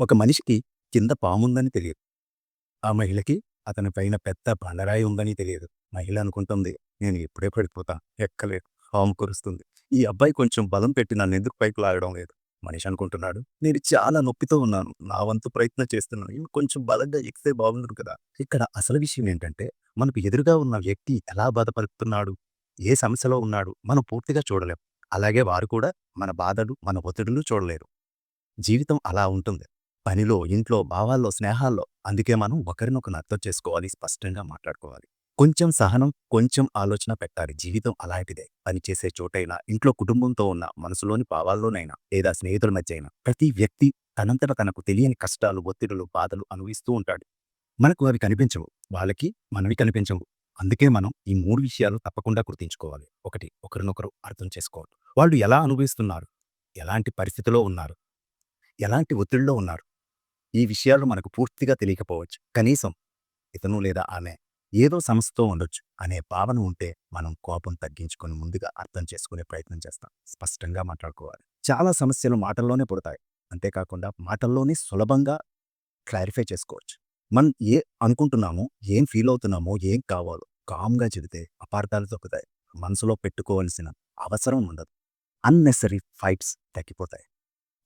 ఒక మనిషికి కింద పాముందని తెలియదు. ఆ మహిళకి అతని పైన పెద్ద బండరాయి ఉందని తెలియదు. మహిళ అనుకుంటుంది నేను ఇప్పుడే పడిపోతా ఎక్కలేదు పాము కురుస్తుంది. ఈ అబ్బాయి కొంచెం బలం పెట్టి నన్ను ఎందుకు పైకి లాగడం లేదు? మనిషి అనుకుంటున్నాడు. నేను చాలా నొప్పితో ఉన్నాను. నా వంతు ప్రయత్నం చేస్తున్నాను. ఇవి కొంచెం బలంగా ఎక్కితే బాగుండదు కదా. ఇక్కడ అసలు విషయం ఏంటంటే మనకు ఎదురుగా ఉన్న వ్యక్తి ఎలా బాధపడుతున్నాడు ఏ సమస్యలో ఉన్నాడు మనం పూర్తిగా చూడలేం. అలాగే వారు కూడా మన బాధలు మన ఒత్తిడులు చూడలేరు. జీవితం అలా ఉంటుంది. పనిలో ఇంట్లో భావాల్లో స్నేహాల్లో అందుకే మనం ఒకరినొకరు అర్థం చేసుకోవాలి స్పష్టంగా మాట్లాడుకోవాలి. కొంచెం సహనం కొంచెం ఆలోచన పెట్టాలి. జీవితం అలాంటిదే. పని చేసే చోటైనా ఇంట్లో కుటుంబంతో ఉన్న మనసులోని భావాల్లోనైనా లేదా స్నేహితుల మధ్య అయినా ప్రతి వ్యక్తి తనంతట తనకు తెలియని కష్టాలు ఒత్తిడులు బాధలు అనుభవిస్తూ ఉంటాడు. మనకు అవి కనిపించవు. వాళ్ళకి మనవి కనిపించవు. అందుకే మనం ఈ మూడు విషయాలు తప్పకుండా గుర్తుంచుకోవాలి. ఒకటి ఒకరినొకరు అర్థం చేసుకోవాలి వాళ్ళు ఎలా అనుభవిస్తున్నారు? ఎలాంటి పరిస్థితిలో ఉన్నారు? ఎలాంటి ఒత్తిడిలో ఉన్నారు? ఈ విషయాలు మనకు పూర్తిగా తెలియకపోవచ్చు. కనీసం ఇతను లేదా ఆమె ఏదో సమస్యతో ఉండొచ్చు అనే భావన ఉంటే మనం కోపం తగ్గించుకొని ముందుగా అర్థం చేసుకునే ప్రయత్నం చేస్తాం. స్పష్టంగా మాట్లాడుకోవాలి. చాలా సమస్యలు మాటల్లోనే పుడతాయి. అంతేకాకుండా మాటల్లోనే సులభంగా క్లారిఫై చేసుకోవచ్చు. మనం ఏ అనుకుంటున్నామో ఏం ఫీల్ అవుతున్నామో ఏం కావాలో కామ్గా చెబితే అపార్థాలు తొక్కుతాయి. మనసులో పెట్టుకోవాల్సిన అవసరం ఉండదు. అన్నెసరీ ఫైట్స్ తగ్గిపోతాయి.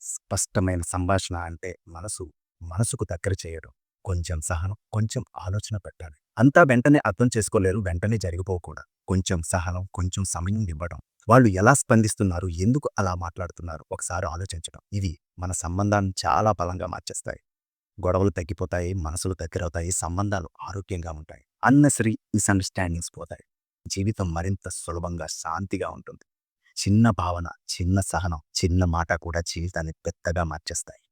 స్పష్టమైన సంభాషణ అంటే మనసు మనసుకు దగ్గర చేయడం కొంచెం సహనం కొంచెం ఆలోచన పెట్టాలి. అంతా వెంటనే అర్థం చేసుకోలేరు వెంటనే జరిగిపోకూడదు. కొంచెం సహనం కొంచెం సమయం ఇవ్వడం. వాళ్ళు ఎలా స్పందిస్తున్నారు ఎందుకు అలా మాట్లాడుతున్నారు ఒకసారి ఆలోచించడం. ఇవి మన సంబంధాన్ని చాలా బలంగా మార్చేస్తాయి. గొడవలు తగ్గిపోతాయి మనసులు దగ్గరవుతాయి సంబంధాలు ఆరోగ్యంగా ఉంటాయి. అన్నెసరీ మిస్అండర్స్టాండింగ్స్ పోతాయి. జీవితం మరింత సులభంగా శాంతిగా ఉంటుంది. చిన్న భావన చిన్న సహనం చిన్న మాట కూడా జీవితాన్ని పెద్దగా మార్చేస్తాయి.